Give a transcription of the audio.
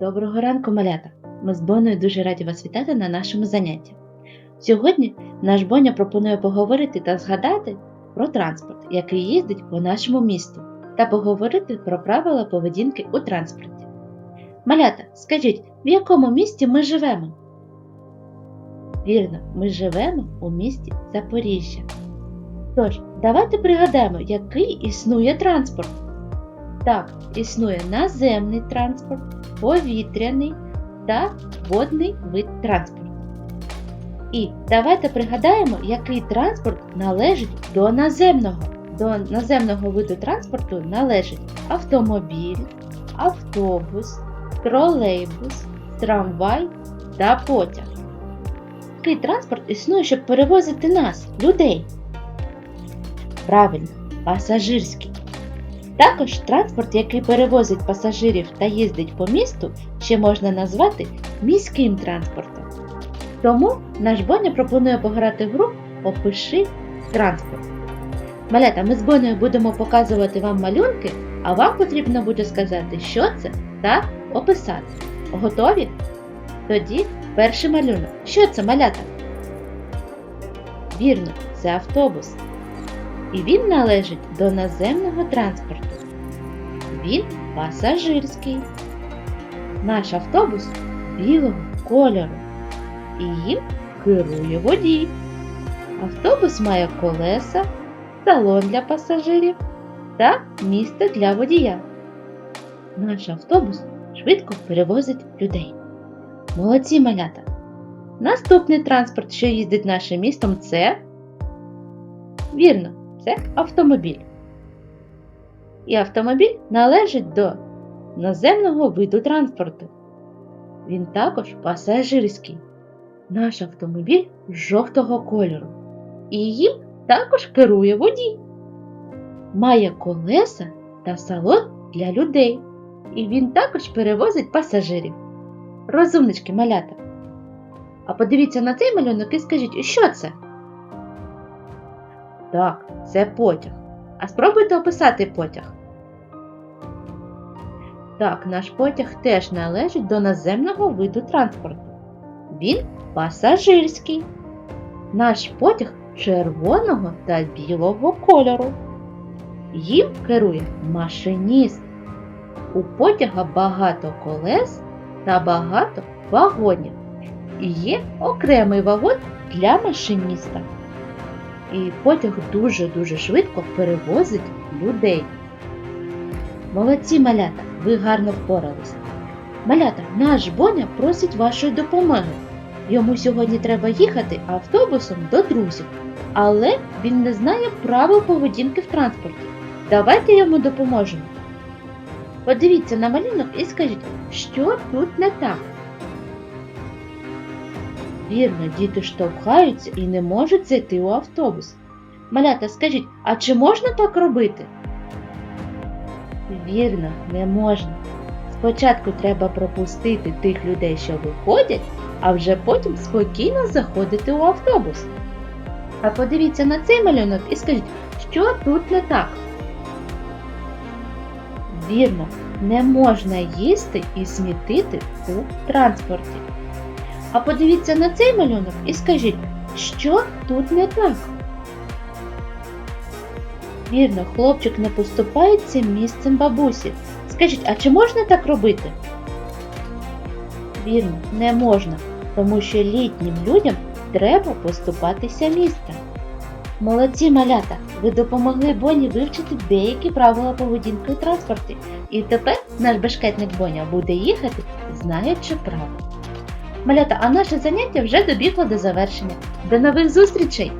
Доброго ранку, малята! Ми з Боною дуже раді вас вітати на нашому занятті. Сьогодні наш Боня пропонує поговорити та згадати про транспорт, який їздить по нашому місту, та поговорити про правила поведінки у транспорті. Малята, скажіть, в якому місті ми живемо? Вірно, ми живемо у місті Запоріжжя. Тож, давайте пригадаємо, який існує транспорт. Так, існує наземний транспорт, повітряний та водний вид транспорту. І давайте пригадаємо, який транспорт належить до наземного. До наземного виду транспорту належить автомобіль, автобус, тролейбус, трамвай та потяг. Який транспорт існує, щоб перевозити нас, людей? Правильно, пасажирський. Також транспорт, який перевозить пасажирів та їздить по місту, ще можна назвати міським транспортом. Тому наш Боня пропонує пограти в гру Опиши транспорт. Малята, ми з Бонею будемо показувати вам малюнки, а вам потрібно буде сказати, що це та описати. Готові? Тоді перший малюнок. Що це малята? Вірно, це автобус. І він належить до наземного транспорту. Він пасажирський. Наш автобус білого кольору. І їм керує водій. Автобус має колеса, салон для пасажирів та місце для водія. Наш автобус швидко перевозить людей. Молодці малята! Наступний транспорт, що їздить нашим містом, це вірно, це автомобіль. І автомобіль належить до наземного виду транспорту. Він також пасажирський. Наш автомобіль жовтого кольору. І їм також керує водій. Має колеса та салон для людей. І він також перевозить пасажирів. Розумнички малята. А подивіться на цей малюнок і скажіть, що це? Так, це потяг. А спробуйте описати потяг. Так, наш потяг теж належить до наземного виду транспорту. Він пасажирський. Наш потяг червоного та білого кольору. Їм керує машиніст. У потяга багато колес та багато вагонів. І є окремий вагон для машиніста. І потяг дуже-дуже швидко перевозить людей. Молодці малята, ви гарно впоралися. Малята, наш Боня просить вашої допомоги. Йому сьогодні треба їхати автобусом до друзів, але він не знає правил поведінки в транспорті. Давайте йому допоможемо. Подивіться на малюнок і скажіть, що тут не так. Вірно, діти штовхаються і не можуть зайти у автобус. Малята, скажіть, а чи можна так робити? Вірно, не можна. Спочатку треба пропустити тих людей, що виходять, а вже потім спокійно заходити у автобус. А подивіться на цей малюнок і скажіть, що тут не так? Вірно, не можна їсти і смітити у транспорті. А подивіться на цей малюнок і скажіть, що тут не так? Вірно, хлопчик не поступається місцем бабусі. Скажіть, а чи можна так робити? Вірно, не можна, тому що літнім людям треба поступатися місцем. Молодці малята, ви допомогли Боні вивчити деякі правила поведінки у транспорті. І тепер наш бешкетник Боня буде їхати, знаючи правила. Малята, а наше заняття вже добігло до завершення. До нових зустрічей!